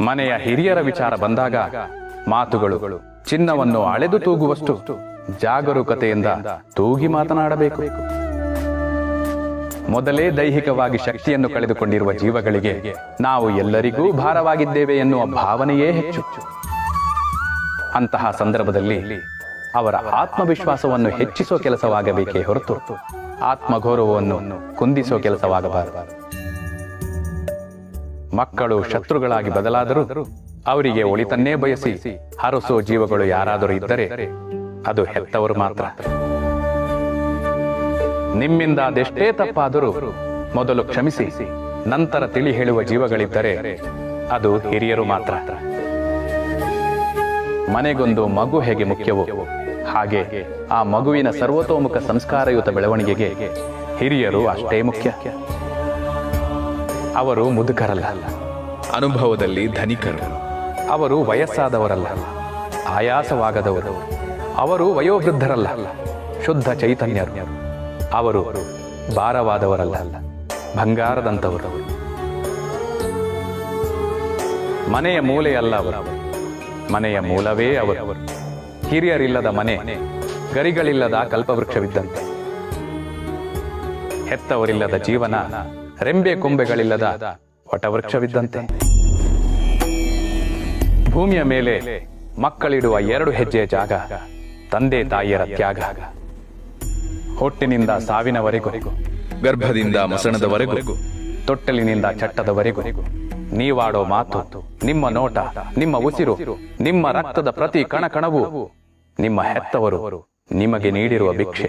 ಮನೆಯ ಹಿರಿಯರ ವಿಚಾರ ಬಂದಾಗ ಮಾತುಗಳು, ಚಿನ್ನವನ್ನು ಅಳೆದು ತೂಗುವಷ್ಟು ಜಾಗರೂಕತೆಯಿಂದ ತೂಗಿ ಮಾತನಾಡಬೇಕು. ಮೊದಲೇ ದೈಹಿಕವಾಗಿ ಶಕ್ತಿಯನ್ನು ಕಳೆದುಕೊಂಡಿರುವ ಜೀವಗಳಿಗೆ ನಾವು ಎಲ್ಲರಿಗೂ ಭಾರವಾಗಿದ್ದೇವೆ ಎನ್ನುವ ಭಾವನೆಯೇ ಹೆಚ್ಚು. ಅಂತಹ ಸಂದರ್ಭದಲ್ಲಿ ಅವರ ಆತ್ಮವಿಶ್ವಾಸವನ್ನು ಹೆಚ್ಚಿಸೋ ಕೆಲಸವಾಗಬೇಕೇ ಹೊರತು, ಆತ್ಮಗೌರವವನ್ನು ಕುಂದಿಸೋ ಕೆಲಸವಾಗಬಾರದು. ಮಕ್ಕಳು ಶತ್ರುಗಳಾಗಿ ಬದಲಾದರೂ ಅವರಿಗೆ ಒಳಿತನ್ನೇ ಬಯಸಿ ಹರಸೋ ಜೀವಗಳು ಯಾರಾದರೂ ಇದ್ದರೆ ಅದು ಹೆತ್ತವರು ಮಾತ್ರ. ನಿಮ್ಮಿಂದ ಅದೆಷ್ಟೇ ತಪ್ಪಾದರೂ ಮೊದಲು ಕ್ಷಮಿಸಿ. ನಂತರ ತಿಳಿ ಹೇಳುವ ಜೀವಗಳಿದ್ದರೆ ಅದು ಹಿರಿಯರು ಮಾತ್ರ. ಮನೆಗೊಂದು ಮಗು ಹೇಗೆ ಮುಖ್ಯವೋ ಹಾಗೆ ಆ ಮಗುವಿನ ಸರ್ವತೋಮುಖ ಸಂಸ್ಕಾರಯುತ ಬೆಳವಣಿಗೆಗೆ ಹಿರಿಯರು ಅಷ್ಟೇ ಮುಖ್ಯ. ಅವರು ಮುದುಕರಲ್ಲ. ಅನುಭವದಲ್ಲಿ ಧನಿಕರು. ಅವರು ವಯಸ್ಸಾದವರಲ್ಲ. ಆಯಾಸವಾಗದವರು. ಅವರು ವಯೋವೃದ್ಧರಲ್ಲ. ಶುದ್ಧ ಚೈತನ್ಯರು. ಅವರು ಭಾರವಾದವರಲ್ಲ. ಬಂಗಾರದಂಥವರು. ಮನೆಯ ಮೂಲೆಯಲ್ಲ ಅವರು. ಮನೆಯ ಮೂಲವೇ ಅವರು. ಹಿರಿಯರಿಲ್ಲದ ಮನೆ ಗರಿಗಳಿಲ್ಲದ ಕಲ್ಪವೃಕ್ಷವಿದ್ದಂತೆ. ಹೆತ್ತವರಿಲ್ಲದ ಜೀವನ ರೆಂಬೆ ಕೊಂಬೆಗಳಿಲ್ಲದ ವಟವೃಕ್ಷವಿದ್ದಂತೆ. ಭೂಮಿಯ ಮೇಲೆ ಮಕ್ಕಳಿಡುವ ಎರಡು ಹೆಜ್ಜೆಯ ಜಾಗ ತಂದೆ ತಾಯಿಯರ ತ್ಯಾಗ. ಹೊಟ್ಟಿನಿಂದ ಸಾವಿನವರೆಗೂ ಗರ್ಭದಿಂದ ಮಸಣದವರೆಗೂ ತೊಟ್ಟಲಿನಿಂದ ಚಟ್ಟದವರೆಗೂ ನೀವಾಡೋ ಮಾತು ನಿಮ್ಮ ನೋಟ ನಿಮ್ಮ ಉಸಿರು ನಿಮ್ಮ ರಕ್ತದ ಪ್ರತಿ ಕಣಕಣವು ನಿಮ್ಮ ಹೆತ್ತವರು ನಿಮಗೆ ನೀಡಿರುವ ಭಿಕ್ಷೆ.